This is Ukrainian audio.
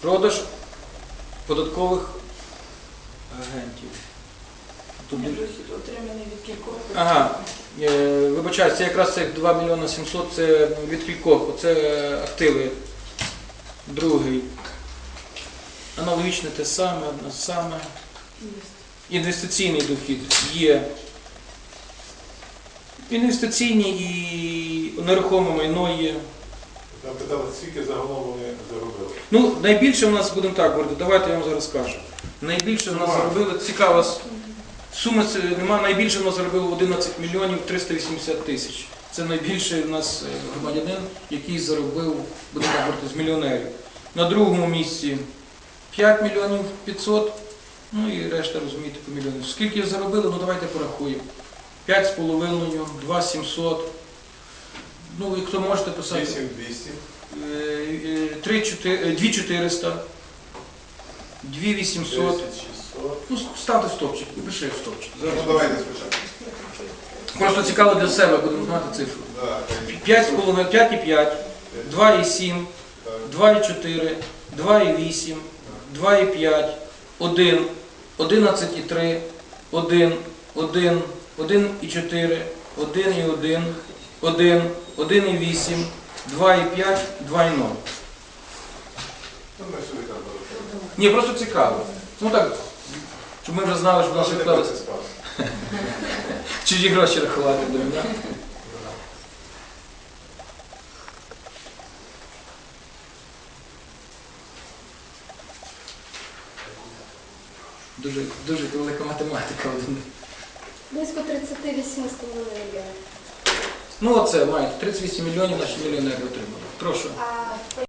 Продаж податкових агентів. Тут отриманий від кількох. Ага, е, вибачаю, це якраз цих 2 мільйони 700, це від кількох, оце активи. Другий. Аналогічне те саме, одне саме. Інвестиційний дохід є. Інвестиційні і нерухоме майно є. Там питали, скільки загалом вони заробили. Ну, найбільше в нас, будемо так говорити, давайте я вам зараз скажу. Найбільше в нас заробили, цікава сума нема, найбільше в нас заробило 11 мільйонів 380 тисяч. Це найбільший в нас е, громадянин, який заробив, будемо так говорити, з мільйонерів. На другому місці 5 мільйонів 500, ну і решта, розумієте, по мільйонів. Скільки заробили, ну давайте порахуємо. 5,5, 2 700. Ну, і хто можете писати? 8200. Е, 3 2400, 2800. 10600. Ну, ставте стопчик, пиши в стопчик. Ну Зараз. давайте спочатку. Просто цікаво для себе, будемо знати цифру. Да, 5,5, 5,5, 2,7, так. 2,4, 2,8, 2,5, 1, 11,3, 1, 1, 1,4, 1,1, 1, 1,8, 2,5, 2,0. Ну, ми собі там порахуємо. Ні, просто цікаво. Ну так, щоб ми вже знали, що в нас Може, не відклалися. хочеться спати. Чужі гроші рахувати будемо, так? Дуже, дуже велика математика. Близько 38 з половиною. Ну оце мають 38 мільйонів на Хмельницький енерго отримали. Прошу.